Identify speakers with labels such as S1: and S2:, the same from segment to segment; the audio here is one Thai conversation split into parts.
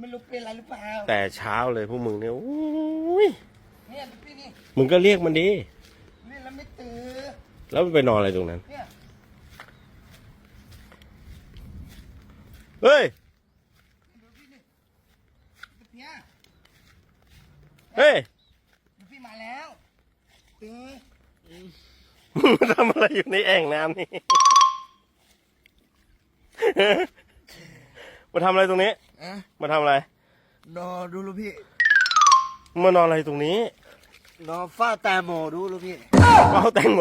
S1: ไม่รู้เป็นอะไรหรือเปล่า
S2: แต่เช้าเลยพวกมึงเนี่ยโอ้ย
S1: เนี่ยพี่นี่
S2: มึงก็เรียกมันดี
S1: นี่แล้วไม่ตื่น
S2: แล้วมันไปนอนอะไรตรงนั้น
S1: เนี่ย
S2: เฮ้ย
S1: ดูพี่นี่เนี่ย
S2: เฮ้ย
S1: ดูพี่มาแล้วตื่น
S2: มึงมาทำอะไรอยู่ในแอ่งน้ำนี่ มาทำอะไรตรงนี้
S1: อะ
S2: มาทำอะไร
S1: นอนดูลูกพี่
S2: มึงมานอนอะไรตรงนี้
S1: นอนฟ้าแตงโมดูลูกพี่
S2: เฝ้าแตงโม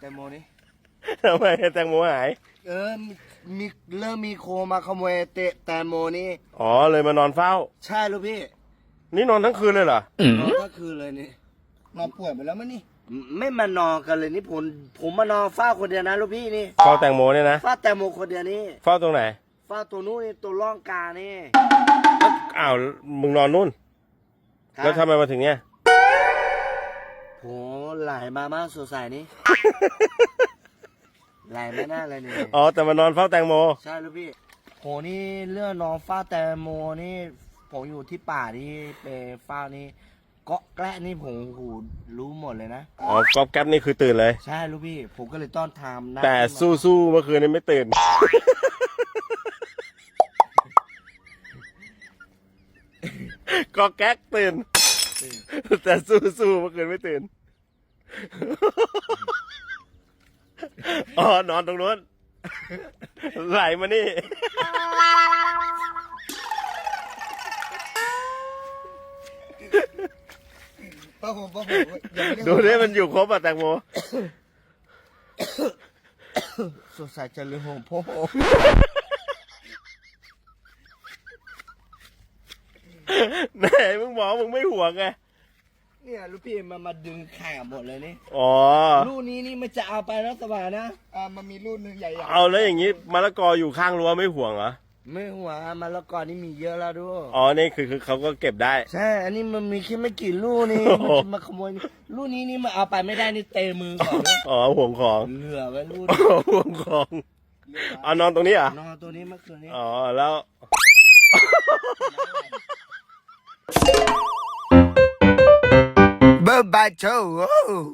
S1: แตงโมนี่
S2: ทำไมแตงโมหาย
S1: เออมีมีเริ่มมีโคมาขโมยเตะแตงโมนี่
S2: อ๋อเลยมานอนเฝ้า
S1: ใช่ลูกพี่
S2: นี่นอนทั้งคืนเลยเหรอ
S1: นอนก็คือเลยนี่นอนป่วยไปแล้วมั้ยนี่ไม่มานอนกันเลยนี่ผมผมมานอนเฝ้าคนเดียวนะลูกพี่นี่
S2: เฝ้าแตงโมเนี่ยนะ
S1: เฝ้าแตงโมคนเดียวนี่
S2: เฝ้าตรงไหน
S1: เฝ้าตัวนู้นนี่ตัวร่องกานี่
S2: อ้าวมึงนอนนู่นแล้วทำไมมาถึงเนี้ย
S1: โหไหลมามาสดใสนี่ ไหลไม่น่าเลยนี่
S2: อ๋อ แต่มานอนเฝ้าแตงโม
S1: ใช่ลูกพี่โหนี่เรื่องนอนเฝ้าแตงโมนี่ผมอยู่ที่ป่าที่ไปเฝ้านี่เกาะแกละนี่ผมโหรู้หมดเลยนะ
S2: อ๋อก๊อบแก๊ปนี่คือตื่นเลย
S1: ใช่ลูกพี่ ผมก็เลยต้องทำหน้า
S2: แต่
S1: ที่มา
S2: สู้สู้ๆเมื่อคืนนี้ไม่ตื่น ก็แก๊กตื่น แต่สู้สู้ๆเมื่อคืนไม่ตื่น อ๋อ นอนตรงนู้น ไหลมานี่
S1: ป้าผมป้าผมยังไม่ได้
S2: ดูนี่มันอยู่ครบอะแตงโม
S1: สดใสจะลืมผมพ่อ
S2: ไหนมึงบอกมึงไม่ห่วงไง
S1: เนี่ยลูกพี่มันมาดึงขาหมดเลยนี่
S2: อ๋อ
S1: ลูกนี้นี่มันจะเอาไปนะสบายนะอ่ามันมีลูกหนึ่งใหญ่ๆ
S2: เอาแล้วอย่างนี้มะละกออยู่ข้างรั้วไม่ห่วงเหรอ
S1: ไม่หัวมันแล้วก่อนนี่มีเยอะแล้วด้วย
S2: อ๋อ นี่คือคือเขาก็เก็บได้
S1: ใช่ อันนี้มันมีแค่ไม่กี่ลูกนี่
S2: โอ้
S1: มัน
S2: โห
S1: จะมาขโมยนี่ลูกนี้นี่มันเอาไปไม่ได้นี่เตะมือก่อนนะ
S2: อ๋อห่วงของ
S1: เหลือไว้ลูก
S2: อ๋อห่วงของเอานอนตรงนี้เหรอะ
S1: นอนตัวนี้เมื่อคืนนี้
S2: อ๋อ แล้ว
S1: Bye-bye, Joe.